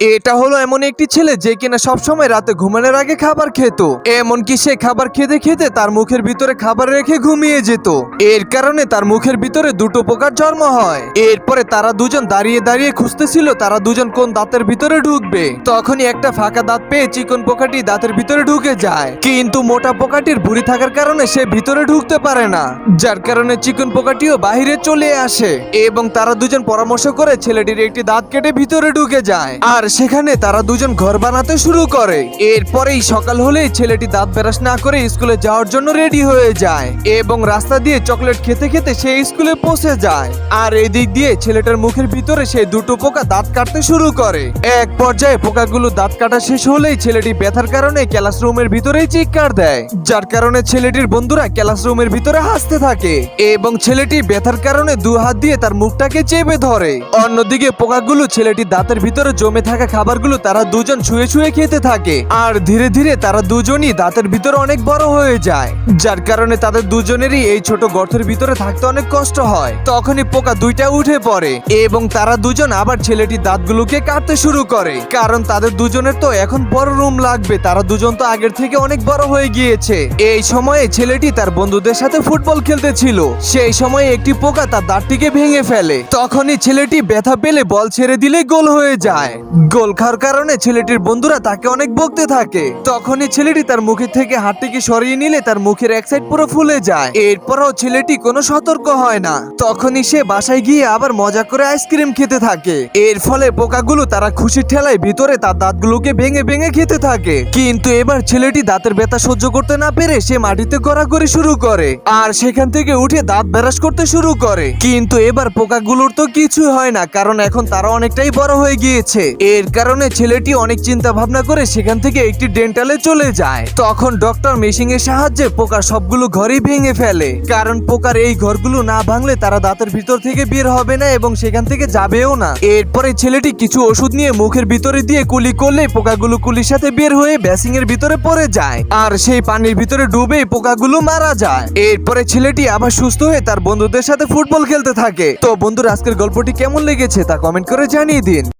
এটা হলো এমন একটি ছেলে যে কিনা সবসময় রাতে ঘুমানোর আগে খাবার খেত। এমনকি সে খাবার খেতে খেতে তার মুখের ভিতরে খাবার রেখে ঘুমিয়ে যেত। এর কারণে তার মুখের ভিতরে দুটো পোকার জন্ম হয়। এরপরে তারা দুজন দাঁড়িয়ে দাঁড়িয়ে খুঁজতেছিল তারা দুজন কোন দাঁতের ভিতরে ঢুকবে। তখনই একটা ফাঁকা দাঁত পেয়ে চিকন পোকাটি দাঁতের ভিতরে ঢুকে যায়। কিন্তু মোটা পোকাটির ভুঁড়ি থাকার কারণে সে ভিতরে ঢুকতে পারে না। যার কারণে চিকন পোকাটিও বাহিরে চলে আসে। এবং তারা দুজন পরামর্শ করে ছেলেটির একটি দাঁত কেটে ভিতরে ঢুকে যায়। আর সেখানে তারা দুজন ঘর বানাতে শুরু করে। এরপরেই সকাল হলেই ছেলেটি দাঁত ব্রাশ না করে স্কুলে যাওয়ার জন্য রেডি হয়ে যায় এবং রাস্তা দিয়ে চকলেট খেতে খেতে সে স্কুলে পৌঁছে যায়। আর এদিক দিয়ে ছেলেটার মুখের ভিতরে সেই দুটো পোকা দাঁত কাটতে শুরু করে। এক পর্যায়ে পোকাগুলো দাঁত কাটা শেষ হলেই ছেলেটি ব্যথার কারণে ক্লাসরুমের ভিতরেই চিৎকার দেয়, যার কারণে ছেলেটির বন্ধুরা ক্লাসরুমের ভিতরে হাসতে থাকে এবং ছেলেটি ব্যথার কারণে দু হাত দিয়ে তার মুখটাকে চেপে ধরে। অন্যদিকে পোকাগুলো ছেলেটি দাঁতের ভিতরে জমে থাকা খাবারগুলো তারা দুজন ছুঁয়ে ছুঁয়ে খেতে থাকে। আর ধীরে ধীরে তারা দুজনই দাঁতের ভিতরে অনেক বড় হয়ে যায়। যার কারণে তাদের দুজনেরই এই ছোট গর্তের ভিতরে থাকতে অনেক কষ্ট হয়। তখনই পোকা দুইটা উঠে পড়ে এবং তারা দুজন আবার ছেলেটির দাঁতগুলোকে কাটতে শুরু করে। কারণ তাদের দুজনের তো এখন বড় রুম লাগবে, তারা দুজন তো আগের থেকে অনেক বড় হয়ে গিয়েছে। এই সময়ে ছেলেটি তার বন্ধুদের সাথে ফুটবল খেলতে ছিল। সেই সময় একটি পোকা তার দাঁতটিকে ভেঙে ফেলে। তখনই ছেলেটি ব্যথা পেলে বল ছেড়ে দিলে গোল হয়ে যায়। গোল খাওয়ার কারণে ছেলেটির বন্ধুরা তাকে অনেক বকতে থাকে। তখনই ছেলেটি তার মুখে থেকে হাতটিকে সরিয়ে নিলে তার মুখের এক সাইড পুরো ফুলে যায়। এরপরও ছেলেটি কোনো সতর্ক হয় না। তখনই সে বাসায় গিয়ে আবার মজা করে আইসক্রিম খেতে থাকে। এর ফলে পোকাগুলো তারা খুশি ঠেলায় ভিতরে তার দাঁতগুলোকে ভেঙে ভেঙে খেতে থাকে। কিন্তু এবার ছেলেটি দাঁতের ব্যথা সহ্য করতে না পেরে সে মাটিতে গড়াগড়ি শুরু করে আর সেখান থেকে উঠে দাঁত ব্রাশ করতে শুরু করে। কিন্তু এবার পোকাগুলোর তো কিছু হয় না, কারণ এখন তারা অনেকটাই বড় হয়ে গিয়েছে। এর কারণে ছেলেটি অনেক চিন্তা ভাবনা করে সেখান থেকে একটি ডেন্টালে চলে যায়। তখন ডক্টর মেশিং এর সাহায্যে পোকা সবগুলো ঘরই ভেঙে ফেলে। কারণ পোকার এই ঘরগুলো না ভাঙলে তারা দাঁতের ভিতর থেকে বের হবে না এবং সেখান থেকে যাবেও না। এরপরে ছেলেটি কিছু ওষুধ নিয়ে মুখের ভিতরে দিয়ে কুলি করলে পোকাগুলো কুলির সাথে বের হয়ে ব্যাসিং এর ভিতরে পড়ে যায়। আর সেই পানির ভিতরে ডুবে পোকাগুলো মারা যায়। এরপরে ছেলেটি আবার সুস্থ হয়ে তার বন্ধুদের সাথে ফুটবল খেলতে থাকে। তো বন্ধুরা, আজকের গল্পটি কেমন লেগেছে তা কমেন্ট করে জানিয়ে দিন।